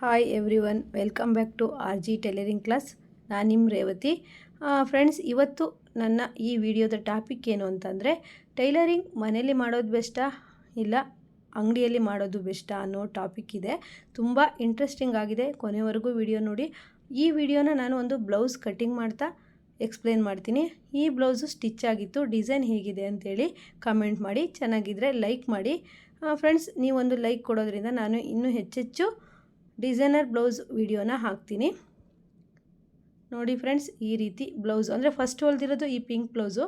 Hi everyone welcome back to R G tailoring class ನಾನು ನಿಮ್ಮ Revathi. Friends ಇವತ್ತು ನನ್ನ ಈ ವಿಡಿಯೋದ ಟಾಪಿಕ್ ಏನು ಅಂತಂದರೆ ಟೈಲರಿಂಗ್ ಮನೇಲಿ ಮಾಡೋದು ಬೆಸ್ಟಾ ಇಲ್ಲ ಅಂಗಡಿಯಲ್ಲಿ ಮಾಡೋದು ಬೆಸ್ಟಾ ಅನ್ನೋ ಟಾಪಿಕ್ ಇದೆ. ತುಂಬ ಇಂಟ್ರೆಸ್ಟಿಂಗ್ ಆಗಿದೆ. ಕೊನೆವರೆಗೂ ವಿಡಿಯೋ ನೋಡಿ. ಈ ವಿಡಿಯೋನ ನಾನು ಒಂದು ಬ್ಲೌಸ್ ಕಟ್ಟಿಂಗ್ ಮಾಡ್ತಾ ಎಕ್ಸ್ಪ್ಲೇನ್ ಮಾಡ್ತೀನಿ. ಈ ಬ್ಲೌಸು ಸ್ಟಿಚ್ ಆಗಿತ್ತು ಡಿಸೈನ್ ಹೇಗಿದೆ ಅಂತೇಳಿ ಕಮೆಂಟ್ ಮಾಡಿ. ಚೆನ್ನಾಗಿದ್ದರೆ ಲೈಕ್ ಮಾಡಿ. ಫ್ರೆಂಡ್ಸ್ ನೀವೊಂದು ಲೈಕ್ ಕೊಡೋದ್ರಿಂದ ನಾನು ಇನ್ನೂ ಹೆಚ್ಚೆಚ್ಚು ಡಿಸೈನರ್ ಬ್ಲೌಸ್ ವಿಡಿಯೋನ ಹಾಕ್ತೀನಿ. ನೋಡಿ ಫ್ರೆಂಡ್ಸ್, ಈ ರೀತಿ ಬ್ಲೌಸ್, ಅಂದರೆ ಫಸ್ಟ್ ಹೊಲ್ದಿರೋದು ಈ ಪಿಂಕ್ ಬ್ಲೌಸು.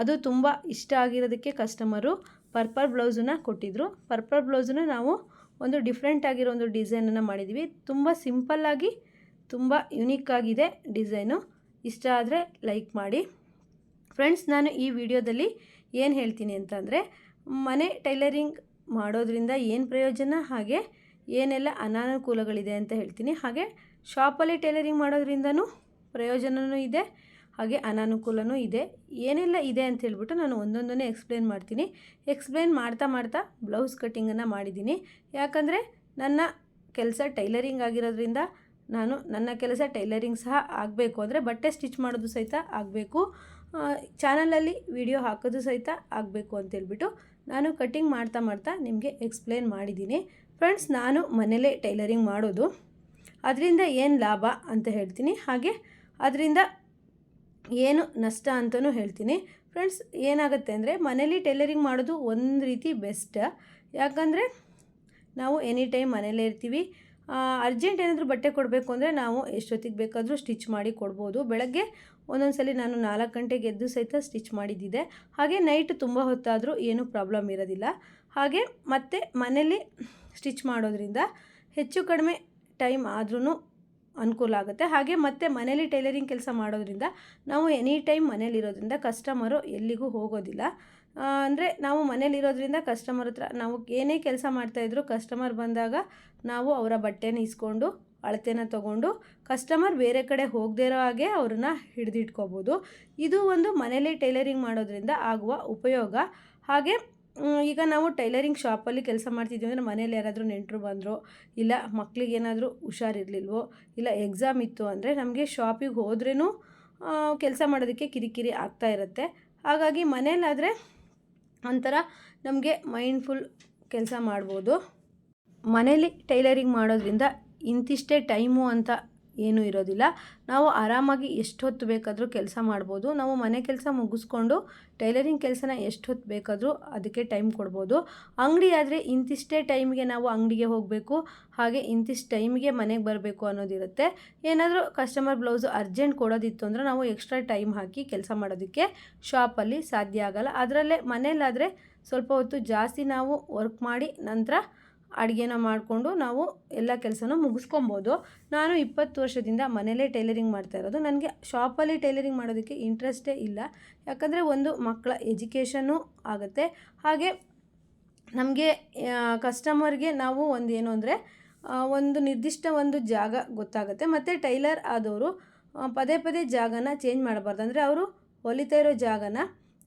ಅದು ತುಂಬ ಇಷ್ಟ ಆಗಿರೋದಕ್ಕೆ ಕಸ್ಟಮರು ಪರ್ಪಲ್ ಬ್ಲೌಸನ್ನ ಕೊಟ್ಟಿದ್ದರು ಪರ್ಪಲ್ ಬ್ಲೌಸನ್ನ ನಾವು ಒಂದು ಡಿಫ್ರೆಂಟ್ ಆಗಿರೋ ಒಂದು ಡಿಸೈನನ್ನು ಮಾಡಿದ್ದೀವಿ ತುಂಬ ಸಿಂಪಲ್ಲಾಗಿ ತುಂಬ ಯುನೀಕ್ ಆಗಿದೆ ಡಿಸೈನು. ಇಷ್ಟ ಆದರೆ ಲೈಕ್ ಮಾಡಿ. ಫ್ರೆಂಡ್ಸ್, ನಾನು ಈ ವಿಡಿಯೋದಲ್ಲಿ ಏನು ಹೇಳ್ತೀನಿ ಅಂತಂದರೆ, ಮನೆ ಟೈಲರಿಂಗ್ ಮಾಡೋದ್ರಿಂದ ಏನು ಪ್ರಯೋಜನ? ಹಾಗೆ ಏನೆಲ್ಲ ಅನಾನುಕೂಲಗಳಿದೆ ಅಂತ ಹೇಳ್ತೀನಿ. ಹಾಗೆ ಶಾಪಲ್ಲಿ ಟೈಲರಿಂಗ್ ಮಾಡೋದ್ರಿಂದನೂ ಪ್ರಯೋಜನವೂ ಇದೆ, ಹಾಗೆ ಅನಾನುಕೂಲವೂ ಇದೆ. ಏನೆಲ್ಲ ಇದೆ ಅಂತ ಹೇಳ್ಬಿಟ್ಟು ನಾನು ಒಂದೊಂದನ್ನೇ ಎಕ್ಸ್ಪ್ಲೇನ್ ಮಾಡ್ತೀನಿ. ಎಕ್ಸ್ಪ್ಲೇನ್ ಮಾಡ್ತಾ ಮಾಡ್ತಾ ಬ್ಲೌಸ್ ಕಟ್ಟಿಂಗನ್ನು ಮಾಡಿದ್ದೀನಿ. ಯಾಕಂದರೆ ನನ್ನ ಕೆಲಸ ಟೈಲರಿಂಗ್ ಆಗಿರೋದ್ರಿಂದ ನಾನು ನನ್ನ ಕೆಲಸ ಟೈಲರಿಂಗ್ ಸಹ ಆಗಬೇಕು ಅಂದರೆ ಬಟ್ಟೆ ಸ್ಟಿಚ್ ಮಾಡೋದು ಸಹಿತ ಆಗಬೇಕು. ಚಾನಲಲ್ಲಿ ವಿಡಿಯೋ ಹಾಕೋದು ಸಹಿತ ಆಗಬೇಕು ಅಂತೇಳ್ಬಿಟ್ಟು ನಾನು ಕಟ್ಟಿಂಗ್ ಮಾಡ್ತಾ ಮಾಡ್ತಾ ನಿಮಗೆ ಎಕ್ಸ್ಪ್ಲೇನ್ ಮಾಡಿದ್ದೀನಿ. ಫ್ರೆಂಡ್ಸ್ ನಾನು ಮನೇಲೇ ಟೈಲರಿಂಗ್ ಮಾಡೋದು. ಅದರಿಂದ ಏನು ಲಾಭ ಅಂತ ಹೇಳ್ತೀನಿ. ಹಾಗೆ ಅದರಿಂದ ಏನು ನಷ್ಟ ಅಂತಲೂ ಹೇಳ್ತೀನಿ. ಫ್ರೆಂಡ್ಸ್ ಏನಾಗುತ್ತೆ ಅಂದರೆ ಮನೇಲಿ ಟೈಲರಿಂಗ್ ಮಾಡೋದು ಒಂದು ರೀತಿ ಬೆಸ್ಟ್. ಯಾಕಂದರೆ ನಾವು ಎನಿ ಟೈಮ್ ಮನೇಲೇ ಇರ್ತೀವಿ. ಅರ್ಜೆಂಟ್ ಏನಾದರೂ ಬಟ್ಟೆ ಕೊಡಬೇಕು ಅಂದರೆ ನಾವು ಎಷ್ಟೊತ್ತಿಗೆ ಬೇಕಾದರೂ ಸ್ಟಿಚ್ ಮಾಡಿ ಕೊಡ್ಬೋದು. ಬೆಳಗ್ಗೆ ಒಂದೊಂದು ಸಲ ನಾನು ನಾಲ್ಕು ಗಂಟೆಗೆ ಎದ್ದು ಸಹಿತ ಸ್ಟಿಚ್ ಮಾಡಿದ್ದಿದೆ. ಹಾಗೆ ನೈಟ್ ತುಂಬ ಹೊತ್ತಾದರೂ ಏನೂ ಪ್ರಾಬ್ಲಮ್ ಇರೋದಿಲ್ಲ. ಹಾಗೆ ಮತ್ತೆ ಮನೇಲಿ ಸ್ಟಿಚ್ ಮಾಡೋದ್ರಿಂದ ಹೆಚ್ಚು ಕಡಿಮೆ ಟೈಮ್ ಆದ್ರೂ ಅನುಕೂಲ ಆಗುತ್ತೆ. ಹಾಗೆ ಮತ್ತೆ ಮನೇಲಿ ಟೈಲರಿಂಗ್ ಕೆಲಸ ಮಾಡೋದ್ರಿಂದ ನಾವು ಎನಿ ಟೈಮ್ ಮನೇಲಿರೋದ್ರಿಂದ ಕಸ್ಟಮರು ಎಲ್ಲಿಗೂ ಹೋಗೋದಿಲ್ಲ. ಅಂದರೆ ನಾವು ಮನೇಲಿರೋದ್ರಿಂದ ಕಸ್ಟಮರ್ ಹತ್ರ ನಾವು ಏನೇ ಕೆಲಸ ಮಾಡ್ತಾಯಿದ್ರು ಕಸ್ಟಮರ್ ಬಂದಾಗ ನಾವು ಅವರ ಬಟ್ಟೆನ ಇಸ್ಕೊಂಡು, ಅಳತೆನ ತಗೊಂಡು ಕಸ್ಟಮರ್ ಬೇರೆ ಕಡೆ ಹೋಗದೇ ಇರೋ ಹಾಗೆ ಅವ್ರನ್ನ ಹಿಡಿದಿಟ್ಕೋಬೋದು. ಇದು ಒಂದು ಮನೇಲಿ ಟೈಲರಿಂಗ್ ಮಾಡೋದ್ರಿಂದ ಆಗುವ ಉಪಯೋಗ. ಹಾಗೆ ಈಗ ನಾವು ಟೈಲರಿಂಗ್ ಶಾಪಲ್ಲಿ ಕೆಲಸ ಮಾಡ್ತಿದ್ದೀವಿ ಅಂದರೆ ಮನೇಲಿ ಯಾರಾದರೂ ನೆಂಟರು ಬಂದರು, ಇಲ್ಲ ಮಕ್ಳಿಗೆ ಏನಾದರೂ ಹುಷಾರಿರ್ಲಿಲ್ವೋ, ಇಲ್ಲ ಎಕ್ಸಾಮ್ ಇತ್ತು ಅಂದರೆ ನಮಗೆ ಶಾಪಿಗೆ ಹೋದ್ರೂ ಕೆಲಸ ಮಾಡೋದಕ್ಕೆ ಕಿರಿಕಿರಿ ಆಗ್ತಾ ಇರುತ್ತೆ. ಹಾಗಾಗಿ ಮನೇಲಾದರೆ ಒಂಥರ ನಮಗೆ ಮೈಂಡ್ಫುಲ್ ಕೆಲಸ ಮಾಡ್ಬೋದು. ಮನೇಲಿ ಟೈಲರಿಂಗ್ ಮಾಡೋದ್ರಿಂದ ಇಂತಿಷ್ಟೇ ಟೈಮು ಅಂತ ಏನೂ ಇರೋದಿಲ್ಲ. ನಾವು ಆರಾಮಾಗಿ ಎಷ್ಟು ಹೊತ್ತು ಬೇಕಾದರೂ ಕೆಲಸ ಮಾಡ್ಬೋದು. ನಾವು ಮನೆ ಕೆಲಸ ಮುಗಿಸ್ಕೊಂಡು ಟೈಲರಿಂಗ್ ಕೆಲಸನ ಎಷ್ಟು ಹೊತ್ತು ಬೇಕಾದರೂ ಅದಕ್ಕೆ ಟೈಮ್ ಕೊಡ್ಬೋದು. ಅಂಗಡಿ ಆದರೆ ಇಂತಿಷ್ಟೇ ಟೈಮ್ಗೆ ನಾವು ಅಂಗಡಿಗೆ ಹೋಗಬೇಕು. ಹಾಗೆ ಇಂತಿಷ್ಟು ಟೈಮ್ಗೆ ಮನೆಗೆ ಬರಬೇಕು ಅನ್ನೋದಿರುತ್ತೆ. ಏನಾದರೂ ಕಸ್ಟಮರ್ ಬ್ಲೌಸು ಅರ್ಜೆಂಟ್ ಕೊಡೋದಿತ್ತು ಅಂದರೆ ನಾವು ಎಕ್ಸ್ಟ್ರಾ ಟೈಮ್ ಹಾಕಿ ಕೆಲಸ ಮಾಡೋದಕ್ಕೆ ಶಾಪಲ್ಲಿ ಸಾಧ್ಯ ಆಗಲ್ಲ. ಅದರಲ್ಲೇ ಮನೆಯಲ್ಲಾದರೆ ಸ್ವಲ್ಪ ಹೊತ್ತು ಜಾಸ್ತಿ ನಾವು ವರ್ಕ್ ಮಾಡಿ ನಂತರ ಅಡುಗೆನ ಮಾಡಿಕೊಂಡು ನಾವು ಎಲ್ಲ ಕೆಲಸನೂ ಮುಗಿಸ್ಕೊಬೋದು. ನಾನು ಇಪ್ಪತ್ತು ವರ್ಷದಿಂದ ಮನೇಲೇ ಟೈಲರಿಂಗ್ ಮಾಡ್ತಾ ಇರೋದು. ನನಗೆ ಶಾಪಲ್ಲಿ ಟೈಲರಿಂಗ್ ಮಾಡೋದಕ್ಕೆ ಇಂಟ್ರೆಸ್ಟೇ ಇಲ್ಲ. ಯಾಕಂದರೆ ಒಂದು ಮಕ್ಕಳ ಎಜುಕೇಷನು ಆಗುತ್ತೆ. ಹಾಗೆ ನಮಗೆ ಕಸ್ಟಮರ್ಗೆ ನಾವು ಒಂದು ಏನು ಅಂದರೆ ಒಂದು ನಿರ್ದಿಷ್ಟ ಒಂದು ಜಾಗ ಗೊತ್ತಾಗುತ್ತೆ. ಮತ್ತು ಟೈಲರ್ ಆದವರು ಪದೇ ಪದೇ ಜಾಗನ ಚೇಂಜ್ ಮಾಡಬಾರ್ದು. ಅಂದರೆ ಅವರು ಹೊಲಿತಾ ಇರೋ ಜಾಗನ,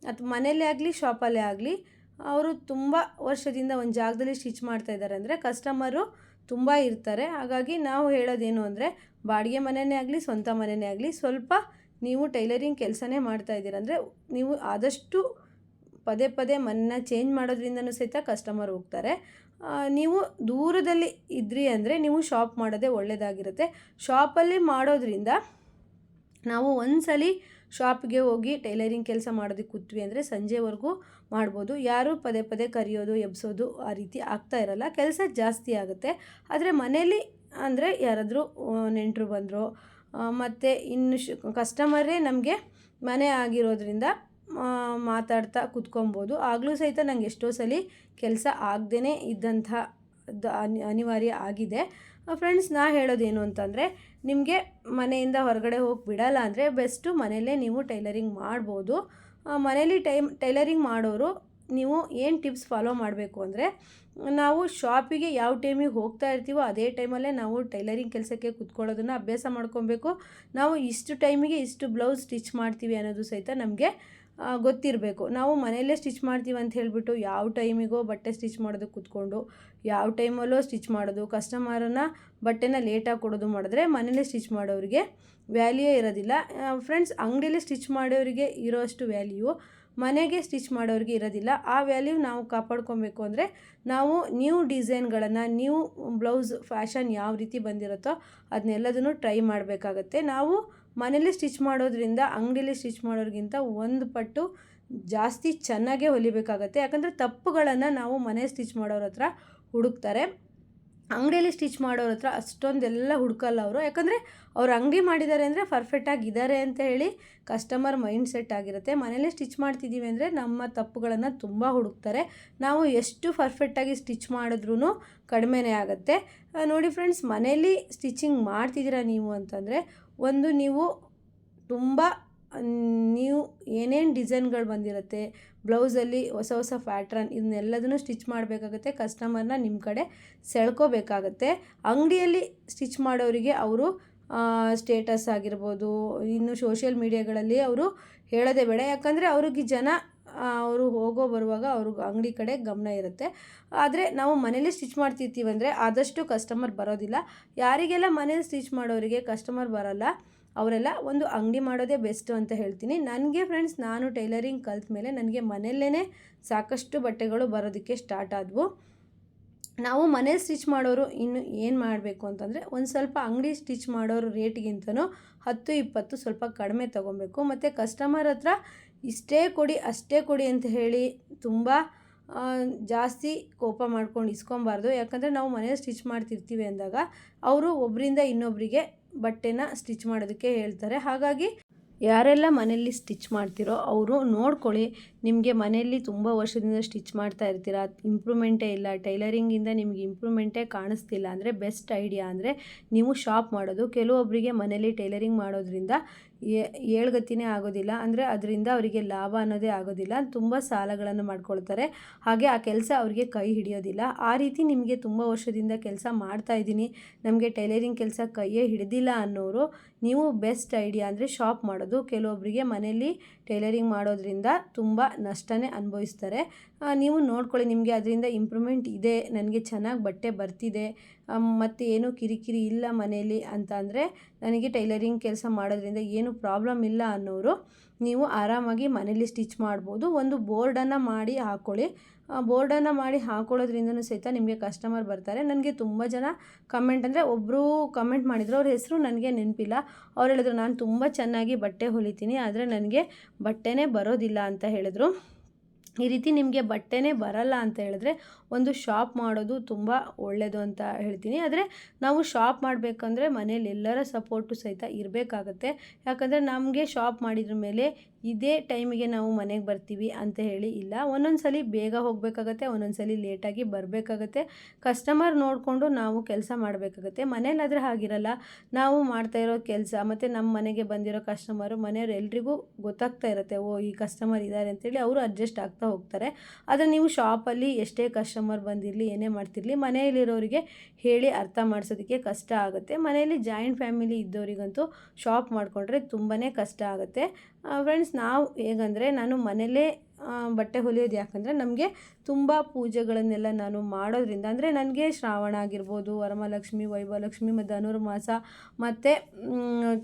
ಅಥವಾ ಮನೇಲೇ ಆಗಲಿ, ಶಾಪಲ್ಲೇ ಆಗಲಿ ಅವರು ತುಂಬ ವರ್ಷದಿಂದ ಒಂದು ಜಾಗದಲ್ಲಿ ಸ್ಟಿಚ್ ಮಾಡ್ತಾ ಇದ್ದಾರೆ ಅಂದರೆ ಕಸ್ಟಮರು ತುಂಬ ಇರ್ತಾರೆ. ಹಾಗಾಗಿ ನಾವು ಹೇಳೋದೇನು ಅಂದರೆ ಬಾಡಿಗೆ ಮನೆಯೇ ಆಗಲಿ, ಸ್ವಂತ ಮನೆಯೇ ಆಗಲಿ, ಸ್ವಲ್ಪ ನೀವು ಟೈಲರಿಂಗ್ ಕೆಲಸನೇ ಮಾಡ್ತಾ ಇದ್ದೀರ ಅಂದರೆ ನೀವು ಆದಷ್ಟು ಪದೇ ಪದೇ ಮನ್ನ ಚೇಂಜ್ ಮಾಡೋದ್ರಿಂದನೂ ಸಹಿತ ಕಸ್ಟಮರ್ ಹೋಗ್ತಾರೆ. ನೀವು ದೂರದಲ್ಲಿ ಇದ್ರಿ ಅಂದರೆ ನೀವು ಶಾಪ್ ಮಾಡೋದೇ ಒಳ್ಳೆಯದಾಗಿರುತ್ತೆ ಶಾಪಲ್ಲಿ ಮಾಡೋದ್ರಿಂದ ನಾವು ಒಂದ್ಸಲಿ ಶಾಪ್ಗೆ ಹೋಗಿ ಟೈಲರಿಂಗ್ ಕೆಲಸ ಮಾಡೋದಕ್ಕೆ ಕೂತ್ವಿ ಅಂದರೆ ಸಂಜೆವರೆಗೂ ಮಾಡ್ಬೋದು. ಯಾರೂ ಪದೇ ಪದೇ ಕರೆಯೋದು, ಎಬ್ಸೋದು ಆ ರೀತಿ ಆಗ್ತಾ ಇರಲ್ಲ. ಕೆಲಸ ಜಾಸ್ತಿ ಆಗುತ್ತೆ. ಆದರೆ ಮನೇಲಿ ಅಂದರೆ ಯಾರಾದರೂ ನೆಂಟರು ಬಂದರು ಮತ್ತು ಇನ್ನು ಶ್ ಕಸ್ಟಮರೇ ನಮಗೆ ಮನೆ ಆಗಿರೋದ್ರಿಂದ ಮಾತಾಡ್ತಾ ಕುತ್ಕೊಬೋದು ಆಗಲೂ ಸಹಿತ ನಂಗೆ ಎಷ್ಟೋ ಸಲ ಕೆಲಸ ಆಗದೇ ಇದ್ದಂಥ ಅನಿವಾರ್ಯ ಆಗಿದೆ. ಫ್ರೆಂಡ್ಸ್ ನಾ ಹೇಳೋದೇನು ಅಂತಂದರೆ, ನಿಮಗೆ ಮನೆಯಿಂದ ಹೊರಗಡೆ ಹೋಗಿ ಬಿಡಲ್ಲ ಅಂದರೆ ಬೆಸ್ಟು ಮನೆಯಲ್ಲೇ ನೀವು ಟೈಲರಿಂಗ್ ಮಾಡ್ಬೋದು. ಮನೇಲಿ ಟೈಮ್ ಟೈಲರಿಂಗ್ ಮಾಡೋರು ನೀವು ಏನು ಟಿಪ್ಸ್ ಫಾಲೋ ಮಾಡಬೇಕು ಅಂದರೆ, ನಾವು ಶಾಪಿಗೆ ಯಾವ ಟೈಮಿಗೆ ಹೋಗ್ತಾ ಇರ್ತೀವೋ ಅದೇ ಟೈಮಲ್ಲೇ ನಾವು ಟೈಲರಿಂಗ್ ಕೆಲಸಕ್ಕೆ ಕುತ್ಕೊಳ್ಳೋದನ್ನು ಅಭ್ಯಾಸ ಮಾಡ್ಕೊಬೇಕು. ನಾವು ಇಷ್ಟು ಟೈಮಿಗೆ ಇಷ್ಟು ಬ್ಲೌಸ್ ಸ್ಟಿಚ್ ಮಾಡ್ತೀವಿ ಅನ್ನೋದು ಸಹಿತ ನಮಗೆ ಗೊತ್ತಿರಬೇಕು. ನಾವು ಮನೆಯಲ್ಲೇ ಸ್ಟಿಚ್ ಮಾಡ್ತೀವಿ ಅಂತ ಹೇಳಿಬಿಟ್ಟು ಯಾವ ಟೈಮಿಗೋ ಬಟ್ಟೆ ಸ್ಟಿಚ್ ಮಾಡೋದಕ್ಕೆ ಕೂತ್ಕೊಂಡು, ಯಾವ ಟೈಮಲ್ಲೋ ಸ್ಟಿಚ್ ಮಾಡೋದು, ಕಸ್ಟಮರನ್ನ ಬಟ್ಟೆನ ಲೇಟಾಗಿ ಕೊಡೋದು ಮಾಡಿದ್ರೆ ಮನೇಲೇ ಸ್ಟಿಚ್ ಮಾಡೋರಿಗೆ ವ್ಯಾಲ್ಯೂ ಇರೋದಿಲ್ಲ. ಫ್ರೆಂಡ್ಸ್ ಅಂಗಡಿಯಲ್ಲಿ ಸ್ಟಿಚ್ ಮಾಡೋರಿಗೆ ಇರೋಷ್ಟು ವ್ಯಾಲ್ಯೂ ಮನೆಗೆ ಸ್ಟಿಚ್ ಮಾಡೋರಿಗೆ ಇರೋದಿಲ್ಲ. ಆ ವ್ಯಾಲ್ಯೂ ನಾವು ಕಾಪಾಡ್ಕೊಬೇಕು ಅಂದರೆ ನಾವು ನ್ಯೂ ಡಿಸೈನ್ಗಳನ್ನು ನ್ಯೂ ಬ್ಲೌಸ್ ಫ್ಯಾಷನ್ ಯಾವ ರೀತಿ ಬಂದಿರುತ್ತೋ ಅದನ್ನೆಲ್ಲದನ್ನು ಟ್ರೈ ಮಾಡಬೇಕಾಗತ್ತೆ. ನಾವು ಮನೇಲಿ ಸ್ಟಿಚ್ ಮಾಡೋದ್ರಿಂದ, ಅಂಗಡಿಯಲ್ಲಿ ಸ್ಟಿಚ್ ಮಾಡೋರಿಗಿಂತ ಒಂದು ಪಟ್ಟು ಜಾಸ್ತಿ ಚೆನ್ನಾಗೇ ಹೊಲಿಬೇಕಾಗತ್ತೆ. ಯಾಕಂದರೆ ತಪ್ಪುಗಳನ್ನು ನಾವು ಮನೆ ಸ್ಟಿಚ್ ಮಾಡೋರ ಹತ್ರ ಹುಡುಕ್ತಾರೆ. ಅಂಗಡಿಯಲ್ಲಿ ಸ್ಟಿಚ್ ಮಾಡೋರ ಹತ್ರ ಅಷ್ಟೊಂದೆಲ್ಲ ಹುಡುಕಲ್ಲ ಅವರು. ಯಾಕಂದರೆ ಅವ್ರು ಅಂಗಡಿ ಮಾಡಿದ್ದಾರೆ ಅಂದರೆ ಪರ್ಫೆಕ್ಟಾಗಿ ಇದ್ದಾರೆ ಅಂತ ಹೇಳಿ ಕಸ್ಟಮರ್ ಮೈಂಡ್ ಸೆಟ್ ಆಗಿರುತ್ತೆ. ಮನೇಲಿ ಸ್ಟಿಚ್ ಮಾಡ್ತಿದ್ದೀವಿ ಅಂದರೆ ನಮ್ಮ ತಪ್ಪುಗಳನ್ನು ತುಂಬ ಹುಡುಕ್ತಾರೆ. ನಾವು ಎಷ್ಟು ಪರ್ಫೆಕ್ಟಾಗಿ ಸ್ಟಿಚ್ ಮಾಡಿದ್ರೂ ಕಡಿಮೆನೇ ಆಗುತ್ತೆ. ನೋಡಿ ಫ್ರೆಂಡ್ಸ್ ಮನೇಲಿ ಸ್ಟಿಚಿಂಗ್ ಮಾಡ್ತಿದ್ದೀರಾ ನೀವು ಅಂತಂದರೆ ಒಂದು ನೀವು ತುಂಬ ನೀವು ಏನೇನು ಡಿಸೈನ್ಗಳು ಬಂದಿರುತ್ತೆ, ಬ್ಲೌಸಲ್ಲಿ ಹೊಸ ಹೊಸ ಪ್ಯಾಟ್ರನ್ ಇದನ್ನೆಲ್ಲದನ್ನು ಸ್ಟಿಚ್ ಮಾಡಬೇಕಾಗತ್ತೆ, ಕಸ್ಟಮರ್ನ ನಿಮ್ಮ ಕಡೆ ಸೆಳ್ಕೋಬೇಕಾಗತ್ತೆ. ಅಂಗಡಿಯಲ್ಲಿ ಸ್ಟಿಚ್ ಮಾಡೋರಿಗೆ ಅವರು ಸ್ಟೇಟಸ್ ಆಗಿರ್ಬೋದು, ಇನ್ನು ಸೋಷಿಯಲ್ ಮೀಡಿಯಾಗಳಲ್ಲಿ ಅವರು ಹೇಳೋದೇ ಬೇಡ. ಯಾಕಂದರೆ ಅವ್ರಿಗೆ ಜನ ಅವರು ಹೋಗೋ ಬರುವಾಗ ಅವ್ರಿಗೆ ಅಂಗಡಿ ಕಡೆ ಗಮನ ಇರುತ್ತೆ. ಆದರೆ ನಾವು ಮನೇಲಿ ಸ್ಟಿಚ್ ಮಾಡ್ತಿರ್ತೀವಂದರೆ ಆದಷ್ಟು ಕಸ್ಟಮರ್ ಬರೋದಿಲ್ಲ. ಯಾರಿಗೆಲ್ಲ ಮನೇಲಿ ಸ್ಟಿಚ್ ಮಾಡೋರಿಗೆ ಕಸ್ಟಮರ್ ಬರೋಲ್ಲ, ಅವರೆಲ್ಲ ಒಂದು ಅಂಗಡಿ ಮಾಡೋದೇ ಬೆಸ್ಟು ಅಂತ ಹೇಳ್ತೀನಿ. ನನಗೆ ಫ್ರೆಂಡ್ಸ್ ನಾನು ಟೈಲರಿಂಗ್ ಕಲ್ತ ಮೇಲೆ ನನಗೆ ಮನೆಯಲ್ಲೇ ಸಾಕಷ್ಟು ಬಟ್ಟೆಗಳು ಬರೋದಕ್ಕೆ ಸ್ಟಾರ್ಟ್ ಆದವು. ನಾವು ಮನೇಲಿ ಸ್ಟಿಚ್ ಮಾಡೋರು ಇನ್ನು ಏನು ಮಾಡಬೇಕು ಅಂತಂದರೆ ಒಂದು ಸ್ವಲ್ಪ ಅಂಗಡಿ ಸ್ಟಿಚ್ ಮಾಡೋರು ರೇಟ್ಗಿಂತನೂ ಹತ್ತು, ಇಪ್ಪತ್ತು ಸ್ವಲ್ಪ ಕಡಿಮೆ ತೊಗೊಬೇಕು. ಮತ್ತು ಕಸ್ಟಮರ್ ಹತ್ರ ಇಷ್ಟೇ ಕೊಡಿ, ಅಷ್ಟೇ ಕೊಡಿ ಅಂತ ಹೇಳಿ ತುಂಬ ಜಾಸ್ತಿ ಕೋಪ ಮಾಡ್ಕೊಂಡು ಇಸ್ಕೊಬಾರ್ದು. ಯಾಕಂದರೆ ನಾವು ಮನೇಲಿ ಸ್ಟಿಚ್ ಮಾಡ್ತಿರ್ತೀವಿ ಅಂದಾಗ ಅವರು ಒಬ್ಬರಿಂದ ಇನ್ನೊಬ್ಬರಿಗೆ ಬಟ್ಟೆನ ಸ್ಟಿಚ್ ಮಾಡೋದಕ್ಕೆ ಹೇಳ್ತಾರೆ. ಹಾಗಾಗಿ ಯಾರೆಲ್ಲ ಮನೆಯಲ್ಲಿ ಸ್ಟಿಚ್ ಮಾಡ್ತಿರೋ ಅವರು ನೋಡ್ಕೊಳ್ಳಿ, ನಿಮಗೆ ಮನೆಯಲ್ಲಿ ತುಂಬ ವರ್ಷದಿಂದ ಸ್ಟಿಚ್ ಮಾಡ್ತಾ ಇರ್ತೀರ? ಇಂಪ್ರೂವ್ಮೆಂಟೇ ಇಲ್ಲ, ಟೈಲರಿಂಗಿಂದ ನಿಮಗೆ ಇಂಪ್ರೂವ್ಮೆಂಟೇ ಕಾಣಿಸ್ತಿಲ್ಲ ಅಂದರೆ ಬೆಸ್ಟ್ ಐಡಿಯಾ. ಅಂದರೆ ನೀವು ಶಾಪ್ ಮಾಡೋದು ಕೆಲವೊಬ್ಬರಿಗೆ ಮನೇಲಿ ಟೈಲರಿಂಗ್ ಮಾಡೋದ್ರಿಂದ ಏಳ್ಗತಿನೇ ಆಗೋದಿಲ್ಲ. ಅಂದರೆ ಅದರಿಂದ ಅವರಿಗೆ ಲಾಭ ಅನ್ನೋದೇ ಆಗೋದಿಲ್ಲ. ತುಂಬ ಸಾಲಗಳನ್ನು ಮಾಡ್ಕೊಳ್ತಾರೆ. ಹಾಗೆ ಆ ಕೆಲಸ ಅವರಿಗೆ ಕೈ ಹಿಡಿಯೋದಿಲ್ಲ. ಆ ರೀತಿ ನಿಮಗೆ ತುಂಬ ವರ್ಷದಿಂದ ಕೆಲಸ ಮಾಡ್ತಾ ಇದ್ದೀನಿ. ನಮಗೆ ಟೈಲರಿಂಗ್ ಕೆಲಸ ಕೈಯೇ ಹಿಡಿದಿಲ್ಲ ಅನ್ನೋರು, ನೀವು ಬೆಸ್ಟ್ ಐಡಿಯಾ ಅಂದರೆ ಶಾಪ್ ಮಾಡೋದು. ಕೆಲವೊಬ್ಬರಿಗೆ ಮನೆಯಲ್ಲಿ ಟೈಲರಿಂಗ್ ಮಾಡೋದ್ರಿಂದ ತುಂಬ ನಷ್ಟನೇ ಅನುಭವಿಸ್ತಾರೆ. ನೀವು ನೋಡ್ಕೊಳ್ಳಿ, ನಿಮಗೆ ಅದರಿಂದ ಇಂಪ್ರೂವ್ಮೆಂಟ್ ಇದೆ, ನನಗೆ ಚೆನ್ನಾಗಿ ಬಟ್ಟೆ ಬರ್ತಿದೆ ಮತ್ತು ಏನೂ ಕಿರಿಕಿರಿ ಇಲ್ಲ ಮನೆಯಲ್ಲಿ ಅಂತ ಅಂದರೆ ನನಗೆ ಟೈಲರಿಂಗ್ ಕೆಲಸ ಮಾಡೋದ್ರಿಂದ ಏನು ಪ್ರಾಬ್ಲಮ್ ಇಲ್ಲ ಅನ್ನೋರು ನೀವು ಆರಾಮಾಗಿ ಮನೇಲಿ ಸ್ಟಿಚ್ ಮಾಡ್ಬೋದು. ಒಂದು ಬೋರ್ಡನ್ನು ಮಾಡಿ ಹಾಕ್ಕೊಳ್ಳಿ ಬೋರ್ಡನ್ನು ಮಾಡಿ ಹಾಕೊಳ್ಳೋದ್ರಿಂದನೂ ಸಹಿತ ನಿಮಗೆ ಕಸ್ಟಮರ್ ಬರ್ತಾರೆ. ನನಗೆ ತುಂಬ ಜನ ಕಮೆಂಟ್ ಅಂದರೆ ಒಬ್ಬರು ಕಮೆಂಟ್ ಮಾಡಿದ್ರು, ಅವ್ರ ಹೆಸರು ನನಗೆ ನೆನಪಿಲ್ಲ. ಅವ್ರು ಹೇಳಿದ್ರು, ನಾನು ತುಂಬ ಚೆನ್ನಾಗಿ ಬಟ್ಟೆ ಹೊಲಿತೀನಿ, ಆದರೆ ನನಗೆ ಬಟ್ಟೆನೇ ಬರೋದಿಲ್ಲ ಅಂತ ಹೇಳಿದ್ರು. ಈ ರೀತಿ ನಿಮಗೆ ಬಟ್ಟೆನೇ ಬರಲ್ಲ ಅಂತ ಹೇಳಿದ್ರೆ ಒಂದು ಶಾಪ್ ಮಾಡೋದು ತುಂಬ ಒಳ್ಳೆಯದು ಅಂತ ಹೇಳ್ತೀನಿ. ಆದರೆ ನಾವು ಶಾಪ್ ಮಾಡಬೇಕಂದ್ರೆ ಮನೇಲಿ ಎಲ್ಲರ ಸಪೋರ್ಟು ಸಹಿತ ಇರಬೇಕಾಗತ್ತೆ. ಯಾಕಂದರೆ ನಮಗೆ ಶಾಪ್ ಮಾಡಿದ್ರ ಮೇಲೆ ಇದೇ ಟೈಮಿಗೆ ನಾವು ಮನೆಗೆ ಬರ್ತೀವಿ ಅಂತ ಹೇಳಿ ಇಲ್ಲ. ಒಂದೊಂದು ಸಲ ಬೇಗ ಹೋಗಬೇಕಾಗತ್ತೆ ಒಂದೊಂದು ಸಲ ಲೇಟಾಗಿ ಬರಬೇಕಾಗತ್ತೆ. ಕಸ್ಟಮರ್ ನೋಡಿಕೊಂಡು ನಾವು ಕೆಲಸ ಮಾಡಬೇಕಾಗತ್ತೆ. ಮನೇಲಾದರೆ ಹಾಗಿರಲ್ಲ. ನಾವು ಮಾಡ್ತಾ ಇರೋ ಕೆಲಸ, ಮತ್ತು ನಮ್ಮ ಮನೆಗೆ ಬಂದಿರೋ ಕಸ್ಟಮರು ಮನೆಯವ್ರು ಎಲ್ರಿಗೂ ಗೊತ್ತಾಗ್ತಾ ಇರುತ್ತೆ, ಓ ಈ ಕಸ್ಟಮರ್ ಇದ್ದಾರೆ ಅಂತೇಳಿ ಅವರು ಅಡ್ಜಸ್ಟ್ ಆಗ್ತಾ ಹೋಗ್ತಾರೆ. ಆದರೆ ನೀವು ಶಾಪಲ್ಲಿ ಎಷ್ಟೇ ಕಸ್ಟಮರ್ ಬಂದಿರಲಿ, ಏನೇ ಮಾಡ್ತಿರಲಿ, ಮನೆಯಲ್ಲಿರೋರಿಗೆ ಹೇಳಿ ಅರ್ಥ ಮಾಡಿಸೋದಕ್ಕೆ ಕಷ್ಟ ಆಗುತ್ತೆ. ಮನೆಯಲ್ಲಿ ಜಾಯಿಂಟ್ ಫ್ಯಾಮಿಲಿ ಇದ್ದವರಿಗಂತೂ ಶಾಪ್ ಮಾಡಿಕೊಂಡ್ರೆ ತುಂಬಾ ಕಷ್ಟ ಆಗುತ್ತೆ. ಫ್ರೆಂಡ್ಸ್ ನಾವು ಹೇಗಂದರೆ ನಾನು ಮನೇಲೇ ಬಟ್ಟೆ ಹೊಲಿಯೋದು ಯಾಕಂದರೆ ನಮಗೆ ತುಂಬ ಪೂಜೆಗಳನ್ನೆಲ್ಲ ನಾನು ಮಾಡೋದ್ರಿಂದ, ಅಂದರೆ ನನಗೆ ಶ್ರಾವಣ ಆಗಿರ್ಬೋದು, ವರಮಹಾಲಕ್ಷ್ಮಿ, ವೈಭವಲಕ್ಷ್ಮಿ, ಮತ್ತು ಧನುರ್ಮಾಸ, ಮತ್ತು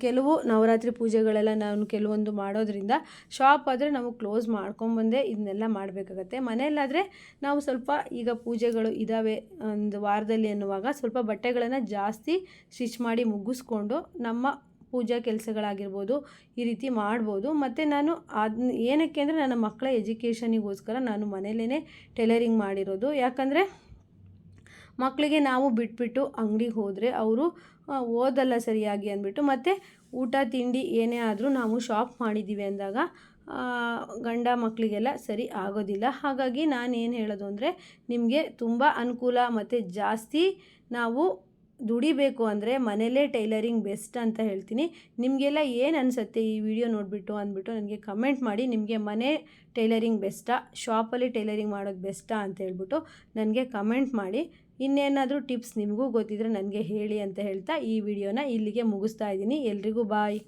ಕೆಲವು ನವರಾತ್ರಿ ಪೂಜೆಗಳೆಲ್ಲ ನಾನು ಕೆಲವೊಂದು ಮಾಡೋದ್ರಿಂದ ಶಾಪ್ ಆದರೆ ನಾವು ಕ್ಲೋಸ್ ಮಾಡ್ಕೊಂಬಂದೇ ಇದನ್ನೆಲ್ಲ ಮಾಡಬೇಕಾಗತ್ತೆ. ಮನೆಯಲ್ಲಾದರೆ ನಾವು ಸ್ವಲ್ಪ ಈಗ ಪೂಜೆಗಳು ಇದ್ದಾವೆ ಒಂದು ವಾರದಲ್ಲಿ ಅನ್ನುವಾಗ ಸ್ವಲ್ಪ ಬಟ್ಟೆಗಳನ್ನು ಜಾಸ್ತಿ ಸ್ಟಿಚ್ ಮಾಡಿ ಮುಗಿಸ್ಕೊಂಡು ನಮ್ಮ ಪೂಜಾ ಕೆಲಸಗಳಾಗಿರ್ಬೋದು ಈ ರೀತಿ ಮಾಡ್ಬೋದು. ಮತ್ತು ನಾನು ಅದನ್ನ ಏನಕ್ಕೆ ಅಂದರೆ ನನ್ನ ಮಕ್ಕಳ ಎಜುಕೇಷನಿಗೋಸ್ಕರ ನಾನು ಮನೇಲೇ ಟೈಲರಿಂಗ್ ಮಾಡಿರೋದು. ಯಾಕಂದರೆ ಮಕ್ಕಳಿಗೆ ನಾವು ಬಿಟ್ಬಿಟ್ಟು ಅಂಗಡಿಗೆ ಹೋದರೆ ಅವರು ಓದಲ್ಲ ಸರಿಯಾಗಿ ಅಂದ್ಬಿಟ್ಟು ಮತ್ತು ಊಟ, ತಿಂಡಿ ಏನೇ ಆದರೂ ನಾವು ಶಾಪ್ ಮಾಡಿದ್ದೀವಿ ಅಂದಾಗ ಗಂಡ ಮಕ್ಕಳಿಗೆಲ್ಲ ಸರಿ ಆಗೋದಿಲ್ಲ. ಹಾಗಾಗಿ ನಾನು ಏನು ಹೇಳೋದು ಅಂದರೆ ನಿಮಗೆ ತುಂಬ ಅನುಕೂಲ ಮತ್ತು ಜಾಸ್ತಿ ನಾವು ದುಡಿಬೇಕು ಅಂದರೆ ಮನೇಲೇ ಟೈಲರಿಂಗ್ ಬೆಸ್ಟ್ ಅಂತ ಹೇಳ್ತೀನಿ. ನಿಮಗೆಲ್ಲ ಏನು ಅನಿಸುತ್ತೆ ಈ ವಿಡಿಯೋ ನೋಡಿಬಿಟ್ಟು ಅಂದ್ಬಿಟ್ಟು ನನಗೆ ಕಮೆಂಟ್ ಮಾಡಿ. ನಿಮಗೆ ಮನೆ ಟೈಲರಿಂಗ್ ಬೆಸ್ಟಾ, ಶಾಪಲ್ಲಿ ಟೈಲರಿಂಗ್ ಮಾಡೋದು ಬೆಸ್ಟಾ ಅಂತ ಹೇಳ್ಬಿಟ್ಟು ನನಗೆ ಕಮೆಂಟ್ ಮಾಡಿ. ಇನ್ನೇನಾದರೂ ಟಿಪ್ಸ್ ನಿಮಗೂ ಗೊತ್ತಿದ್ರೆ ನನಗೆ ಹೇಳಿ ಅಂತ ಹೇಳ್ತಾ ಈ ವಿಡಿಯೋನ ಇಲ್ಲಿಗೆ ಮುಗಿಸ್ತಾ ಇದ್ದೀನಿ. ಎಲ್ರಿಗೂ ಬಾಯ್.